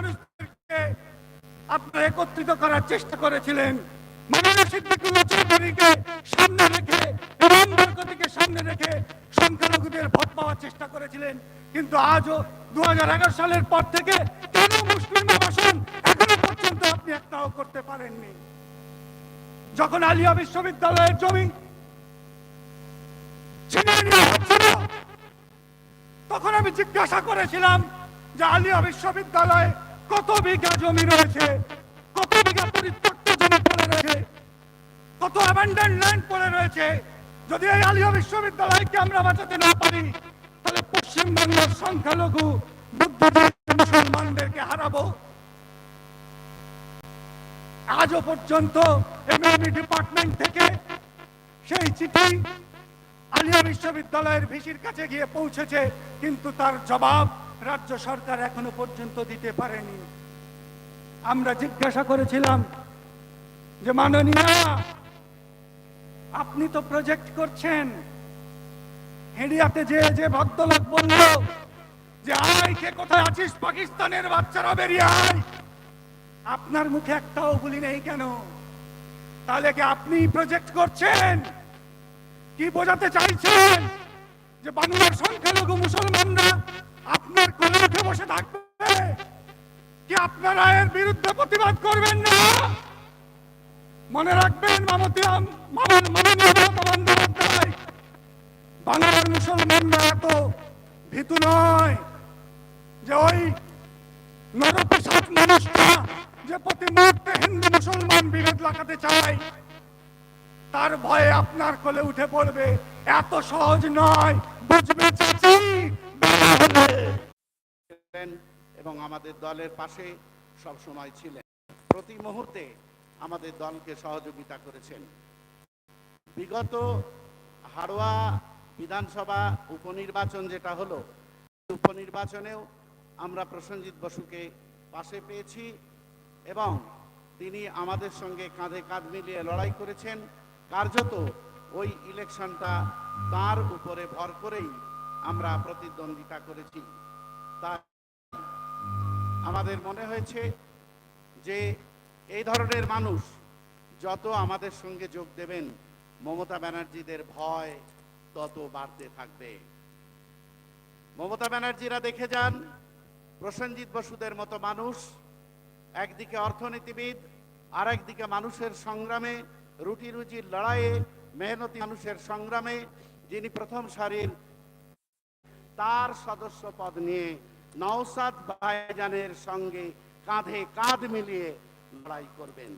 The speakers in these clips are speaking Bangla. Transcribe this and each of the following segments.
মানুষদেরকে আপনারা একত্রিত করার চেষ্টা করেছিলেন। সামনে রেখে সামনে রেখে সংখ্যালঘুদের ভোট পাওয়ার চেষ্টা করেছিলেন। কিন্তু আজও দু সালের পর থেকে কেন মুসলিম আবাসন এখনও পর্যন্ত আপনি একটাও করতে পারেননি? যখন আলিয়া বিশ্ববিদ্যালয়ের জমি তখন আমি জিজ্ঞাসা করেছিলাম যে আলিয়া বিশ্ববিদ্যালয়ে কত বিঘা জমি রয়েছে? কত বিঘা পরিত্যক্ত জমি পড়ে রয়েছে? কত অ্যাবান্ডেন্ট ল্যান্ড পড়ে রয়েছে? যদি এই আলিয়া বিশ্ববিদ্যালয়কে আমরা বাঁচাতে না পারি, তাহলে পশ্চিমবঙ্গের সংখ্যালঘু, বুদ্ধিজীবী মুসলমানদেরকে হারাবো। আজও পর্যন্ত এমএমই ডিপার্টমেন্ট থেকে সেই চিঠি আলিয়া বিশ্ববিদ্যালয়ের ভিসির কাছে গিয়ে পৌঁছেছে, কিন্তু তার জবাব রাজ্য সরকার এখনও পর্যন্ত দিতে পারেনি। আমরা জিজ্ঞাসা করেছিলাম যে, মাননীয়, আপনি তো প্রজেক্ট করছেন। হেডিয়াতে যে যে ভদ্রলোক বলল যে, আয়, কে কোথায় আছিস? পাকিস্তানের বাচ্চারা বেরিয়ে আয়। আপনার মুখে একটাও বলি নেই কেন? তাহলে কি আপনি প্রজেক্ট করছেন? কি বোঝাতে চাইছেন যে, বাংলার সংখ্যালঘু মুসলমানরা আপনার কোলে উঠে বসে থাকবে। কি আপনারা এর বিরুদ্ধে প্রতিবাদ করবেন না? মনে রাখবেন, মামতি আম- মামন- মাননীয় মমতা বন্দ্যোপাধ্যায়। বাংলার মুসলমানরা এত ভীতু নয়। যে ওই নরপ্রসাদ মানুষটা যে প্রতি মুহূর্তে হিন্দু মুসলমান বিভেদ লাগাতে চায়, তার ভয়ে আপনার কোলে উঠে পড়বে। এত সহজ নয়। বুঝবে চাচি। এবং আমাদের দলের পাশে সব সময় ছিলেন। প্রতি মুহূর্তে আমাদের দলকে সহযোগিতা করেছেন। বিগত হাড়োয়া বিধানসভা উপনির্বাচন যেটা হলো উপনির্বাচনেও আমরা প্রসেনজিৎ বসুকে পাশে পেয়েছি এবং তিনি আমাদের সঙ্গে কাঁধে কাঁধ মিলিয়ে লড়াই করেছেন। কার্যত ওই ইলেকশনটা তার উপরে ভর করেই আমরা প্রতিদ্বন্দ্বিতা করেছি। তা আমাদের মনে হয়েছে যে এই ধরনের মানুষ যত আমাদের সঙ্গে যোগ দেবেন, মমতা ব্যানার্জিদের ভয় তত বাড়তে থাকবে। মমতা ব্যানার্জিরা দেখে যান, প্রসেনজিৎ বসুদের মতো মানুষ একদিকে অর্থনীতিবিদ আর একদিকে মানুষের সংগ্রামে রুটি রুজির লড়াইয়ে মেহনতি মানুষের সংগ্রামে, যিনি প্রথম সারির তার সদস্য পদ নিয়ে নওসাদ ভাইজানের সঙ্গে কাঁধে কাঁধ মিলিয়ে লড়াই করবেন।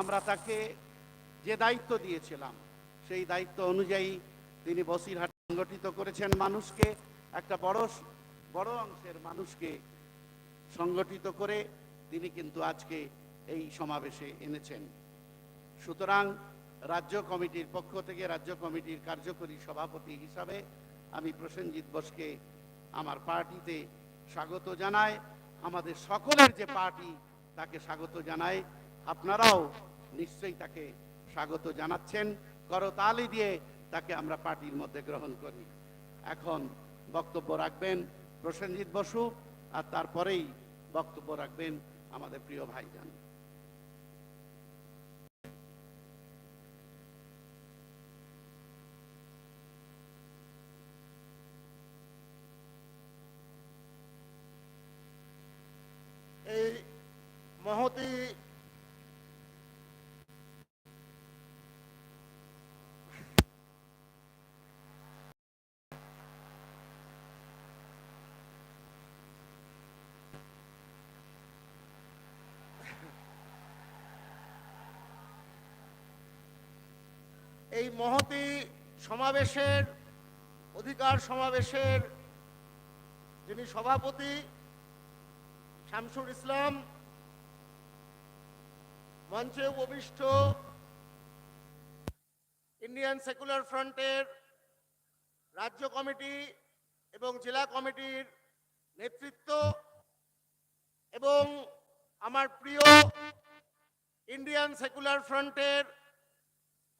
আমরা তাকে যে দায়িত্ব দিয়েছিলাম, সেই দায়িত্ব অনুযায়ী তিনি বসিরহাট সংগঠিত করেছেন মানুষকে, একটা বড় বড় অংশের মানুষকে সংগঠিত করে তিনি কিন্তু আজকে এই সমাবেশে এনেছেন। সুতরাং রাজ্য কমিটির পক্ষ থেকে, রাজ্য কমিটির কার্যকরী সভাপতি হিসাবে আমি প্রসেনজিৎ বোসকে আমার পার্টিতে স্বাগত জানাই। আমাদের সকলের যে পার্টি, তাকে স্বাগত জানাই। আপনারাও নিশ্চয়ই তাকে স্বাগত জানাচ্ছেন। করতালি দিয়ে তাকে আমরা পার্টির মধ্যে গ্রহণ করি। এখন বক্তব্য রাখবেন প্রসেনজিৎ বসু আর তারপরেই বক্তব্য রাখবেন আমাদের প্রিয় ভাইজান এই মহতি এই মহতি সমাবেশের, অধিকার সমাবেশের যিনি সভাপতি শামসুর ইসলাম, মঞ্চে উপবিষ্ট ইন্ডিয়ান সেকুলার ফ্রন্টের রাজ্য কমিটি এবং জেলা কমিটির নেতৃত্ব এবং আমার প্রিয় ইন্ডিয়ান সেকুলার ফ্রন্টের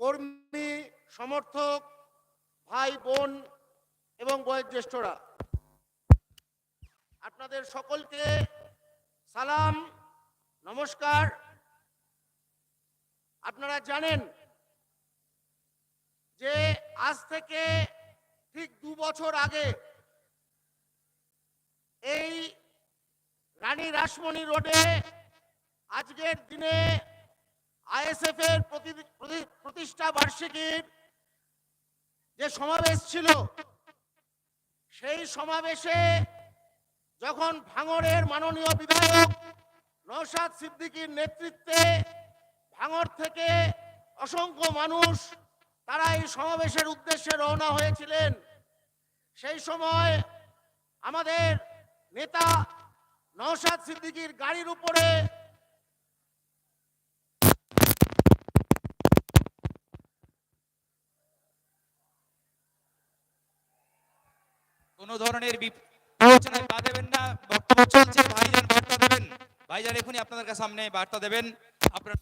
কর্মী, সমর্থক, ভাই, বোন এবং বয়োজ্যেষ্ঠরা। আপনাদের সকলকে সালাম, নমস্কার। আপনারা জানেন যে আজ থেকে ঠিক দু বছর আগে এই রানী রাসমণি রোডে আজকের দিনে আইএসএফ এর প্রতি- প্রতি- প্রতিষ্ঠা বার্ষিকীর যে সমাবেশ ছিল, সেই সমাবেশে যখন ভাঙড়ের মাননীয় বিধায়ক নৌসাদ সিদ্দিকীর নেতৃত্বে ভাঙড় থেকে অসংখ্য মানুষ তারা এই সমাবেশের উদ্দেশ্যে রওনা হয়েছিলেন, সেই সময় আমাদের নেতা নৌসাদ সিদ্দিকীর গাড়ির উপরে কোন ধরনের বিপ- পা দেবেন না। বক্তব্য চলছে। ভাইজান বার্তা দেবেন। ভাইজান এখনই আপনাদের সামনে বার্তা দেবেন। আপনার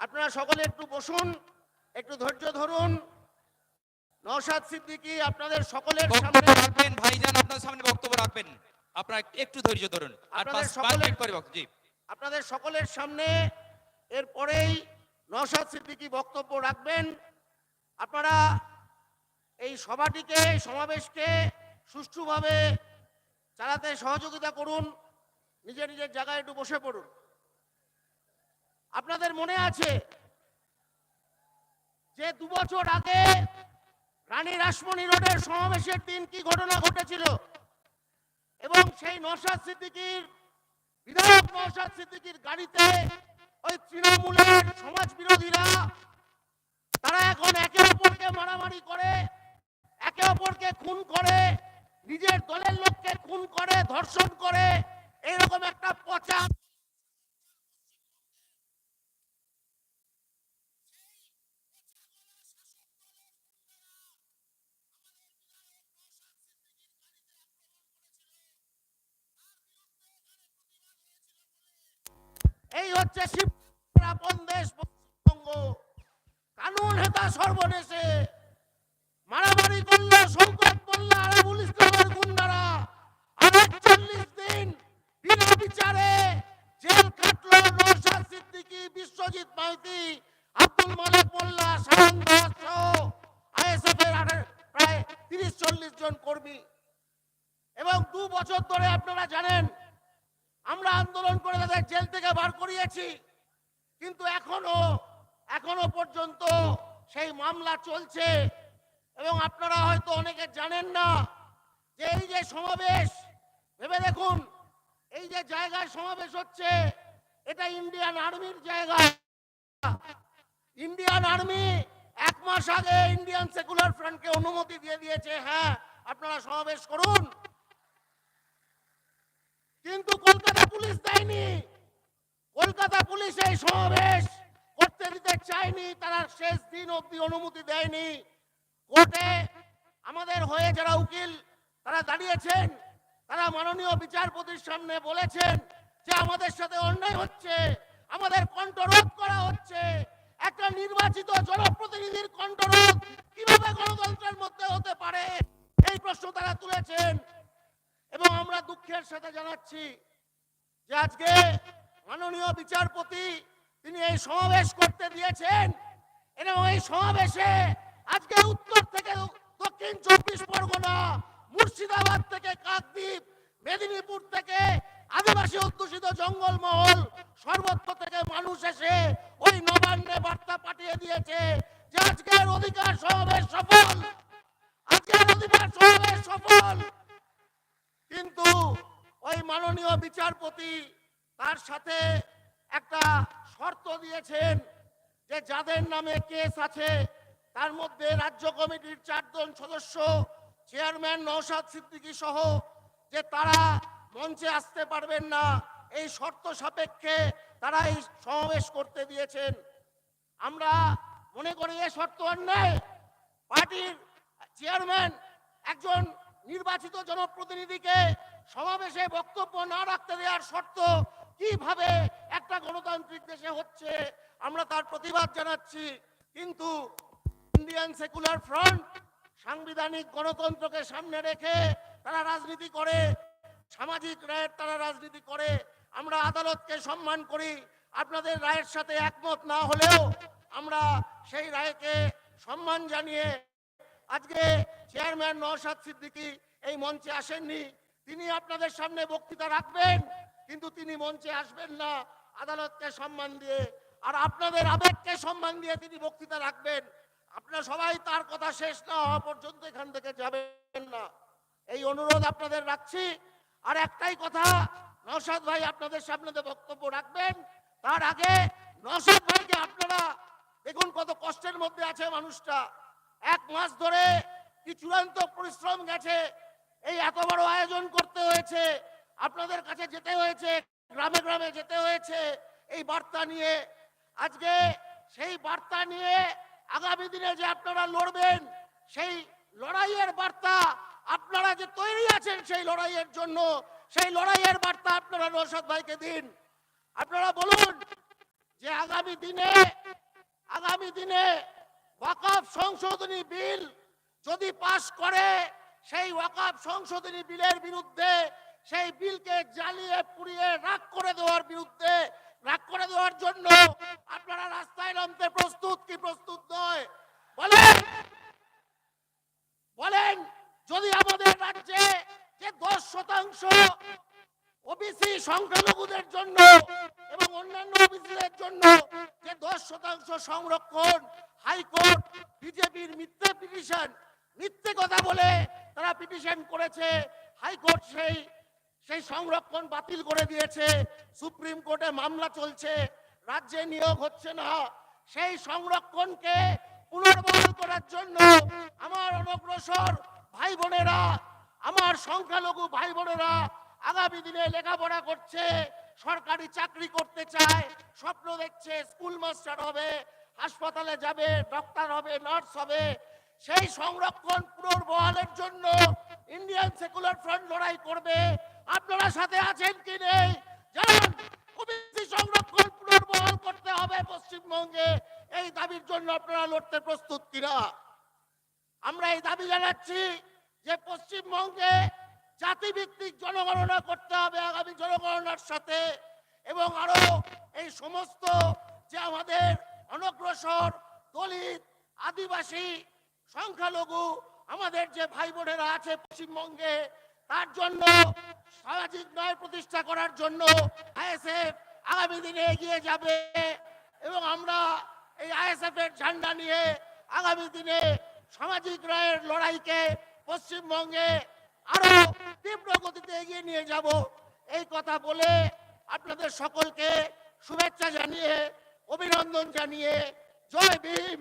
আপনারা সকলে একটু বসুন একটু ধৈর্য ধরুন। নওশাদ সিদ্দিকী আপনাদের সকলের সামনে রাখবেন ভাইজান আপনার সামনে বক্তব্য রাখবেন। আপনারা একটু ধৈর্য ধরুন। আর আপনাদের পাঁচ মিনিট পরে বক্তব্য জি। আপনাদের সকলের সামনে এরপরেই নওশাদ সিদ্দিকী বক্তব্য রাখবেন। আপনারা এই সভাটিকে এই সমাবেশকে সুষ্ঠুভাবে চালাতে সহযোগিতা করুন। নিজের নিজের জায়গায় একটু বসে পড়ুন। আপনাদের মনে আছে যে দু বছর আগে রানী রাসমণি রোডের সমাবেশের দিন কি ঘটনা ঘটেছিল? এবং সেই নওশাদ সিদ্দিকীর, বিধায়ক নওশাদ সিদ্দিকীর গাড়িতে ওই তৃণমূলের সমাজ বিরোধীরা তারা এখন একে অপরকে মারামারি করে, একে অপরকে খুন করে, নিজের দলের লোককে খুন করে, ধর্ষণ করে এরকম একটা পচা এই হচ্ছে শিব আপন দেশ পশ্চিমবঙ্গ কানুন হেতা সর্বদেশে মারামারি করল সংকট মোল্লা আরাবুল ইসলামের গুন্ডারা। আটচল্লিশ দিন বিনা বিচারে জেল কাটলো নৌশাদ সিদ্দিকী, বিশ্বজিৎ মাইতি। করিয়েছি কিন্তু এখনও এখনও পর্যন্ত সেই মামলা চলছে। এবং আপনারা হয়তো অনেকে জানেন না যে এই যে সমাবেশ, ভেবে দেখুন, এই যে জায়গায় সমাবেশ হচ্ছে, এটা ইন্ডিয়ান আর্মির জায়গা। ইন্ডিয়ান আর্মি এক মাস আগে ইন্ডিয়ান সেকুলার ফ্রন্টকে অনুমতি দিয়ে দিয়েছে হ্যাঁ আপনারা সমাবেশ করুন। কিন্তু কলকাতা পুলিশ দেয়নি। কলকাতা পুলিশ এই সমাবেশ করতে দিতে চায়নি তারা শেষ দিন অব্দি অনুমতি দেয়নি। কোর্টে আমাদের হয়ে যারা উকিল, তারা দাঁড়িয়েছেন, তারা মাননীয় বিচারপতির সামনে বলেছেন যে আমাদের সাথে অন্যায় হচ্ছে, আমাদের কণ্ঠরোধ করা হচ্ছে। একটা নির্বাচিত জনপ্রতিনিধির কণ্ঠরোধ কীভাবে গণতন্ত্রের মধ্যে হতে পারে, এই প্রশ্ন তারা তুলেছেন। এবং আমরা দুঃখের সাথে জানাচ্ছি যে আজকে মাননীয় বিচারপতি, তিনি এই সমাবেশ করতে দিয়েছেন। এবং এই সমাবেশে আজকে উত্তর থেকে দক্ষিণ চব্বিশ পরগনা, মুর্শিদাবাদ থেকে কাকদ্বীপ, মেদিনীপুর থেকে আদিবাসী অধ্যুষিত জঙ্গলমহল, সর্বত্র থেকে মানুষ এসে ওই নবান্নে বার্তা পাঠিয়ে দিয়েছে যে আজকের অধিকার সমাবেশ সফল। আজকের অধিকার সমাবেশ সফল। কিন্তু ওই মাননীয় বিচারপতি তার সাথে একটা শর্ত দিয়েছেন যে যাদের নামে কেস আছে, তার মধ্যে রাজ্য কমিটির চারজন সদস্য, চেয়ারম্যান নৌসাদ সিদ্দিকী সহ যে তারা মঞ্চে আসতে পারবেন না, এই শর্ত সাপেক্ষে তারা এই সমাবেশ করতে দিয়েছেন। আমরা মনে করি এ শর্ত অন্যায়। পার্টির চেয়ারম্যান একজন নির্বাচিত জনপ্রতিনিধিকে সমাবেশে বক্তব্য না রাখতে দেওয়ার শর্ত কীভাবে একটা গণতান্ত্রিক দেশে হচ্ছে, আমরা তার প্রতিবাদ জানাচ্ছি। কিন্তু ইন্ডিয়ান সেকুলার ফ্রন্ট সাংবিধানিক গণতন্ত্রকে সামনে রেখে তারা রাজনীতি করে, সামাজিক রায়ের তারা রাজনীতি করে। আমরা আদালতকে সম্মান করি, আপনাদের রায়ের সাথে একমত না হলেও আমরা সেই রায়কে সম্মান জানিয়ে আজকে চেয়ারম্যান নওশাদ সিদ্দিকী এই মঞ্চে আসেননি। তিনি আপনাদের সামনে বক্তৃতা রাখবেন। কিন্তু তিনি মঞ্চে আসবেন না। আদালতকে সম্মান দিয়ে আর আপনাদের আবেগকে সম্মান দিয়ে তিনি বক্তৃতা রাখবেন। আপনারা সবাই তার কথা শেষ না হওয়া পর্যন্ত এখান থেকে যাবেন না। এই অনুরোধ আপনাদের রাখছি। আর একটাই কথা, নওশাদ ভাই আপনাদের সামনে বক্তব্য রাখবেন, তার আগে নওশাদ ভাইকে আপনারা দেখুন কত কষ্টের মধ্যে আছে মানুষটা। এক মাস ধরে কি চূড়ান্ত পরিশ্রম গেছে, এই এত বড় আয়োজন করতে হয়েছে। আপনাদের কাছে যেতে হয়েছে, গ্রামে গ্রামে যেতে হয়েছে। এই বার্তা নিয়ে আজকে সেই বার্তা নিয়ে আগামী দিনে যে আপনারা লড়বেন, সেই লড়াইয়ের বার্তা আপনারা যে তৈরি আছেন সেই লড়াইয়ের জন্য, সেই লড়াইয়ের বার্তা আপনারা নৌসাদ ভাইকে দিন। আপনারা বলুন যে আগামী দিনে আগামী দিনে ওয়াকাফ সংশোধনী বিল যদি পাশ করে, সেই ওয়াকাফ সংশোধনী বিলের বিরুদ্ধে সেই বিলকে জ্বালিয়ে, পুড়িয়ে, রাগ করে দেওয়ার বিরুদ্ধে, রাগ করে দেওয়ার জন্য আপনারা রাস্তায় নামতে প্রস্তুত কি প্রস্তুত নয়? বলেন! বলেন, যদি আমাদের রাজ্যে যে দশ শতাংশ ওবিসি সংখ্যালঘুদের জন্য এবং অন্যান্য ওবিসিদের জন্য যে দশ শতাংশ সংরক্ষণ, হাইকোর্ট, বিজেপির মিথ্যে পিটিশন, মিথ্যে কথা বলে তারা পিটিশন করেছে, হাইকোর্ট সেই সেই সংরক্ষণ বাতিল করে দিয়েছে। সুপ্রিম কোর্টে মামলা চলছে। রাজ্যে নিয়োগ হচ্ছে না। সেই সংরক্ষণকে পুনর্বহাল করার জন্য আমার অনগ্রসর ভাই বোনেরা আমার সংখ্যালঘু ভাই বোনেরা আগামী দিনে লেখাপড়া করছে, সরকারি চাকরি করতে চায়, স্বপ্ন দেখছে, স্কুল মাস্টার হবে, হাসপাতালে যাবে ডক্টর হবে, নার্স হবে। সেই সংরক্ষণ পুনর্বহালের জন্য ইন্ডিয়ান সেকুলার ফ্রন্ট লড়াই করবে। আপনারা সাথে আছেন কি নেই? জানান ওবিসি সংরক্ষণ পুনর্বহাল করতে হবে পশ্চিমবঙ্গে। এই দাবির জন্য আপনারা লড়তে প্রস্তুত কিনা? আমরা এই দাবি জানাচ্ছি যে পশ্চিমবঙ্গে জাতিভিত্তিক জনগণনা করতে হবে আগামী জনগণনার সাথে এবং আরও এই সমস্ত যে আমাদের অনগ্রসর দলিত আদিবাসী সংখ্যালঘু, আমাদের যে ভাই বোনেরা আছে পশ্চিমবঙ্গে তার জন্য সামাজিক ন্যায় প্রতিষ্ঠা করার জন্য আইএসএফ আগামী দিনে এগিয়ে যাবে এবং আমরা এই আইএসএফ এর ঝান্ডা নিয়ে আগামী দিনে সামাজিক রায়ের লড়াইকে পশ্চিমবঙ্গে আরও তীব্র গতিতে এগিয়ে নিয়ে যাব। এই কথা বলে আপনাদের সকলকে শুভেচ্ছা জানিয়ে, অভিনন্দন জানিয়ে জয় ভীম,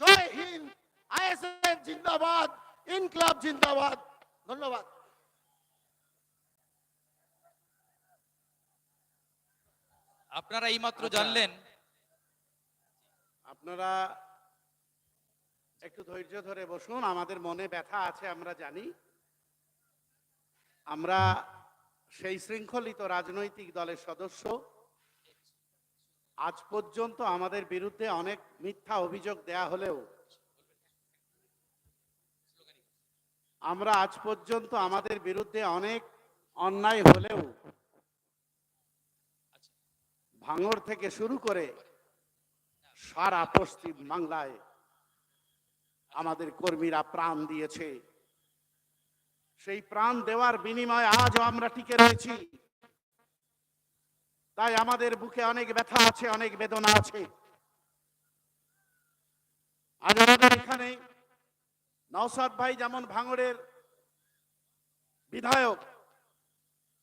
জয় হিন্দ, আইএসএফ জিন্দাবাদ, ইনকলাব জিন্দাবাদ। ধন্যবাদ। আপনারা এইমাত্র আচ্ছা। জানলেন? আপনারা একটু ধৈর্য ধরে বসুন আমাদের মনে ব্যথা আছে আমরা জানি। আমরা সেই শৃঙ্খলিত রাজনৈতিক দলের সদস্য। আজ পর্যন্ত আমাদের বিরুদ্ধে অনেক মিথ্যা অভিযোগ দেয়া হলেও আমরা আজ পর্যন্ত আমাদের বিরুদ্ধে অনেক অন্যায় হলেও ভাঙর থেকে শুরু করে সারা পশ্চিম বাংলায় আমাদের কর্মীরা প্রাণ দিয়েছে। সেই প্রাণ দেওয়ার বিনিময়ে আজও আমরা টিকে রয়েছি। তাই আমাদের বুকে অনেক ব্যথা আছে, অনেক বেদনা আছে। আজ আমাদের এখানে নওসাদ ভাই যেমন ভাঙড়ের বিধায়ক,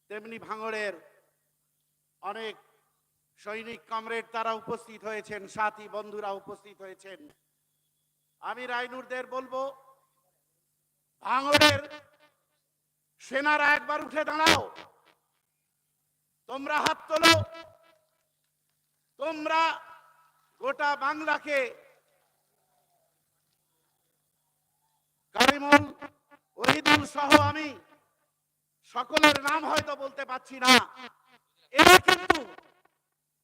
তেমনি ভাঙড়ের অনেক সৈনিক কমরেড, তারা উপস্থিত হয়েছেন, সাথী বন্ধুরা উপস্থিত হয়েছেন। আমি রাইনুরদের বলব, ভাঙড়ের সেনারা একবার উঠে দাঁড়াও। তোমরা হাত তোলো। তোমরা গোটা বাংলাকে কারিমুল, ওহিদুল সহ আমি সকলের নাম হয়তো বলতে পারছি না। এরা কিন্তু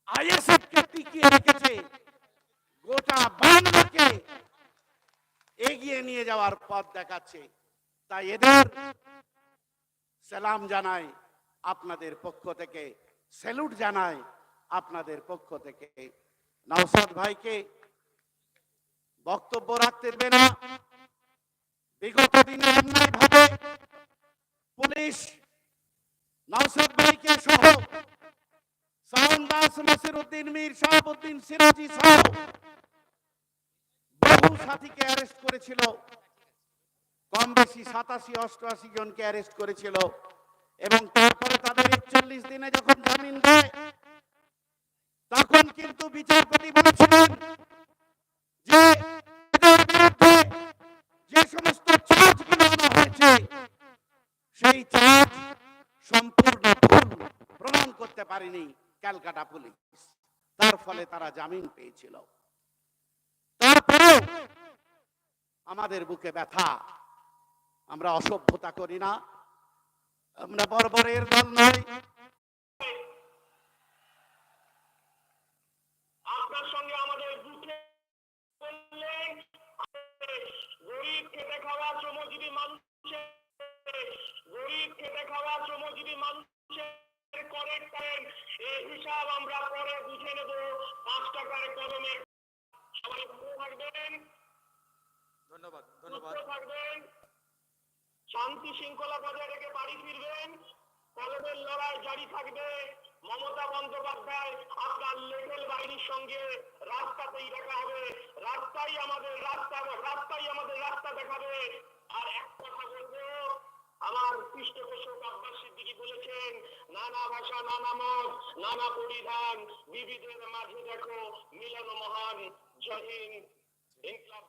আইএসএফ টিকিয়ে রেখেছে, গোটা বাংলাকে এগিয়ে নিয়ে যাওয়ার পথ দেখাচ্ছে। তাই এদের সালাম জানাই আপনাদের পক্ষ থেকে, স্যালুট জানাই আপনাদের পক্ষ থেকে। নওসাদ ভাইকে বক্তব্য রাখতে দেবে না। বিগত দিনে অন্যায় ভাবে পুলিশ নওসাদ ভাইকে সহ শাওন দাস নাসির মীর, শাহাবুদ্দিন সিরাজি সহ বহু সাথীকে অ্যারেস্ট করেছিল। কম বেশি সাতাশি, অষ্টআশি জনকে অ্যারেস্ট করেছিল এবং তারপরে তাদের একচল্লিশ দিনে যখন জামিন দেয়, তখন কিন্তু বিচারপতি বলেছিলেন যে বিরুদ্ধে যে সমস্ত চার্জগুলো আনা হয়েছে, সেই চার্জ সম্পূর্ণ প্রমাণ করতে পারেনি। Calcutta police. তার ফলে তারা জামিন পেয়েছিল। তারপরেও আমাদের বুকে ব্যথা। আমরা অসভ্যতা করি না। আমরা বর্বরের দল নয় আপনার সঙ্গে আমাদের করলে গরিব খাওয়া মানুষের গরিব খেটে খাওয়া শ্রমজীবী মানুষের টাইম এই হিসাব আমরা পরে বুঝে নেব। পাঁচ টাকার সবাই ভালো থাকবেন। ধন্যবাদ ধন্যবাদ। থাকবেন। শান্তি শৃঙ্খলা বজায় রেখে বাড়ি ফিরবেন। কলেজের লড়াই জারি থাকবে। মমতা বন্দ্যোপাধ্যায় আপনার লেভেল বাহিনীর সঙ্গে রাস্তাতেই দেখা হবে। রাস্তাই আমাদের রাস্তা রাস্তাই আমাদের রাস্তা দেখাবে। আর এক কথা আমার পৃষ্ঠপোষক আব্বাস সিদ্দিকী বলেছেন, নানা ভাষা, নানা মত, নানা পরিধান, বিবিধের মাঝে দেখো মিলন মহান, জয় Hind. Inqilab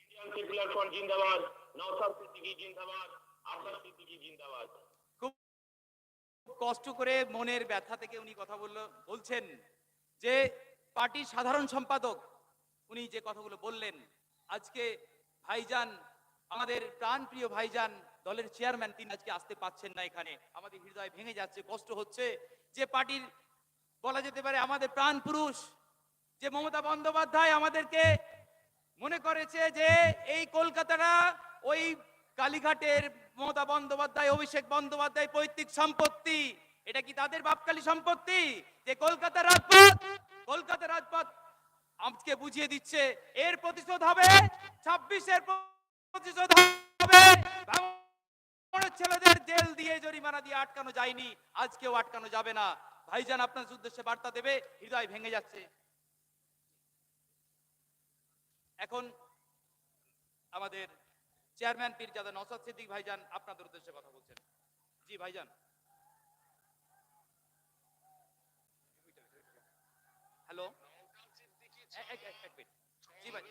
Indian secular front জিন্দাবাদ, নওসাদ সিদ্দিকী জিন্দাবাদ, আব্বাস সিদ্দিকী জিন্দাবাদ। কষ্ট করে মনের ব্যথা থেকে উনি কথা বলল, বলছেন যে পার্টির সাধারণ সম্পাদক, উনি যে কথাগুলো বললেন, আজকে ভাইজান, আমাদের প্রাণপ্রিয় ভাইজান দলের চেয়ারম্যান তিনি আজকে আসতে পাচ্ছেন না এখানে। আমাদের হৃদয় ভেঙে যাচ্ছে, কষ্ট হচ্ছে। যে পার্টির বলা যেতে পারে আমাদের প্রাণ পুরুষ, যে মমতা বন্দ্যোপাধ্যায় আমাদেরকে মনে করেছে যে এই কলকাতাটা ওই কালীঘাটের মমতা বন্দ্যোপাধ্যায়, অভিষেক বন্দ্যোপাধ্যায় পৈতৃক সম্পত্তি। এটা কি তাদের বাপকালী সম্পত্তি? যে কলকাতা রাজপথ কলকাতা রাজপথ আজকে বুঝিয়ে দিচ্ছে, এর প্রতিশোধ হবে, ছাব্বিশের প্রতিশোধ হবে ছেলেদের জেল দিয়ে জরিমানা দিয়ে আটকানো যায়নি। আজকেও আটকানো যাবে না। ভাইজান আপনার উদ্দেশ্যে বার্তা দেবে হৃদয় ভেঙে যাচ্ছে। এখন আমাদের চেয়ারম্যান পীরজাদা নসাদ সিদ্দিক ভাইজান আপনাদের উদ্দেশ্যে কথা বলছেন। জি ভাইজান। হ্যালো? এক- মিনিট। জি ভাই।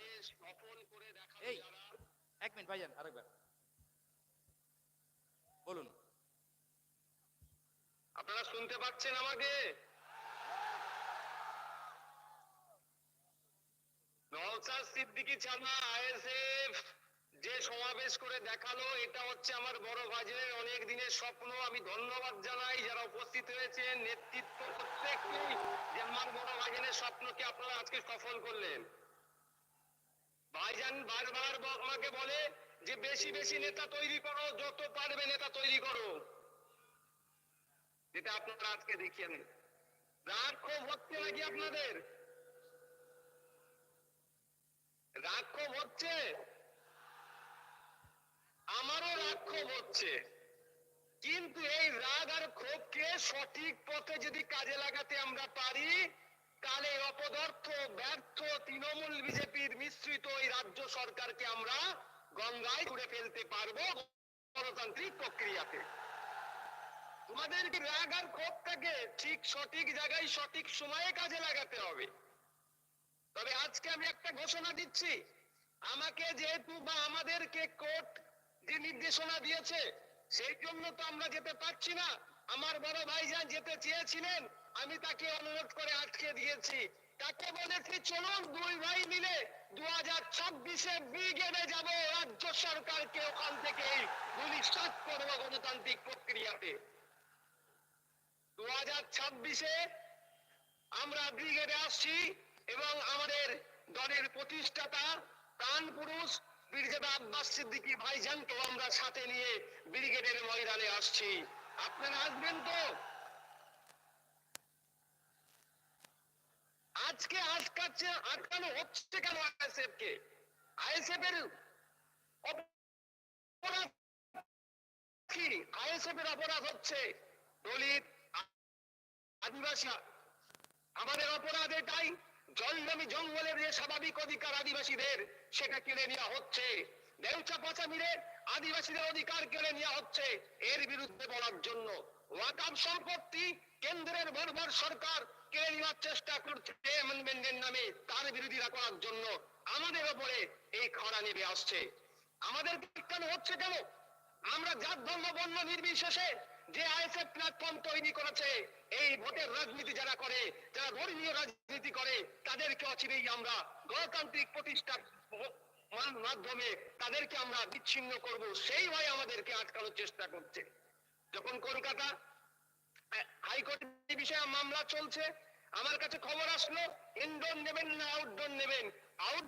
এই এক মিনিট ভাইজান আরেকবার। বলুন। আপনারা শুনতে পাচ্ছেন আমাকে? আইএসএফ যে সমাবেশ করে দেখাল, এটা হচ্ছে আমার বড় ভাইজনের অনেক দিনের স্বপ্ন। আমি ধন্যবাদ জানাই যারা উপস্থিত হয়েছেন, নেতৃত্ব প্রত্যেককেই যে আমার বড় ভাইজনের স্বপ্নকে আপনারা আজকে সফল করলেন। ভাইজান বারবার আমাকে বলে যে বেশি বেশি নেতা তৈরি করো, যত পারবে নেতা তৈরি করো। যেটা আপনারা আজকে দেখিয়ে নেন। রাগ ক্ষোভ হচ্ছে নাকি আপনাদের? রাগ ক্ষোভ হচ্ছে? আমারও রাগ ক্ষোভ হচ্ছে। কিন্তু এই রাগ আর ক্ষোভকে সঠিক পথে যদি কাজে লাগাতে আমরা পারি, তাহলে অপদার্থ, ব্যর্থ তৃণমূল বিজেপির মিশ্রিত এই রাজ্য সরকারকে আমরা গঙ্গায় ছুড়ে ফেলতে পারব গণতান্ত্রিক প্রক্রিয়াতে। তোমাদের রাগ আর ক্ষোভটাকে ঠিক সঠিক জায়গায়, সঠিক সময়ে কাজে লাগাতে হবে। তবে আজকে আমি একটা ঘোষণা দিচ্ছি। আমাকে যেহেতু বা আমাদেরকে কোর্ট যে নির্দেশনা দিয়েছে, সেই জন্য তো আমরা যেতে পারছি না। আমার বড় ভাইজান যেতে চেয়েছিলেন, আমি তাকে অনুরোধ করে আটকে দিয়েছি। তাকে বলেছি? চলুন দুই ভাই মিলে দু হাজার ছাব্বিশে ব্রিগেডে যাব রাজ্য সরকারকে ওখান থেকে পুলিশ করব গণতান্ত্রিক প্রক্রিয়াতে। দু হাজার ছাব্বিশে আমরা ব্রিগেডে আসছি এবং আমাদের দলের প্রতিষ্ঠাতা প্রাণ পুরুষ ব্রিগেড আব্বাস সিদ্দিকী ভাইজানকেও আমরা সাথে নিয়ে ব্রিগেডের ময়দানে আসছি। আপনারা আসবেন তো? আজকে আটকাচ্ছে আটকানো হচ্ছে কেন আইএসএফ কে আইএসএফ এর আইএসএফ এর অপরাধ হচ্ছে দলিত আদিবাসী। আমাদের অপরাধ এটাই, জলজমি জঙ্গলের যে স্বাভাবিক অধিকার আদিবাসীদের, সেটা কেড়ে নেওয়া হচ্ছে। দেউচা পচা মিলে আদিবাসীদের অধিকার কেড়ে নেওয়া হচ্ছে এর বিরুদ্ধে বলার জন্য। ওয়াকাম সম্পত্তি কেন্দ্রের বর্বর সরকার কেড়ে চেষ্টা করছে অ্যামেন্ডমেন্টের নামে তার বিরোধিতা করার জন্য আমাদের ওপরে এই খরা নেমে আসছে? আমাদের কেন হচ্ছে কেন? আমরা জাত, ধর্ম, বর্ণ নির্বিশেষে যে আইএসএফ প্ল্যাটফর্ম তৈরি করেছে, এই ভোটের রাজনীতি যারা করে, যারা ধর্মীয় রাজনীতি করে, তাদেরকে অচিরেই আমরা গণতান্ত্রিক প্রতিষ্ঠার মাধ্যমে তাদেরকে আমরা বিচ্ছিন্ন করব, সেই ভয় আমাদেরকে আটকানোর চেষ্টা করছে। যখন কলকাতা হাইকোর্টে এই বিষয়ে মামলা চলছে আমার কাছে খবর আসলো ইনডোর নেবেন না আউটডোর নেবেন? আউট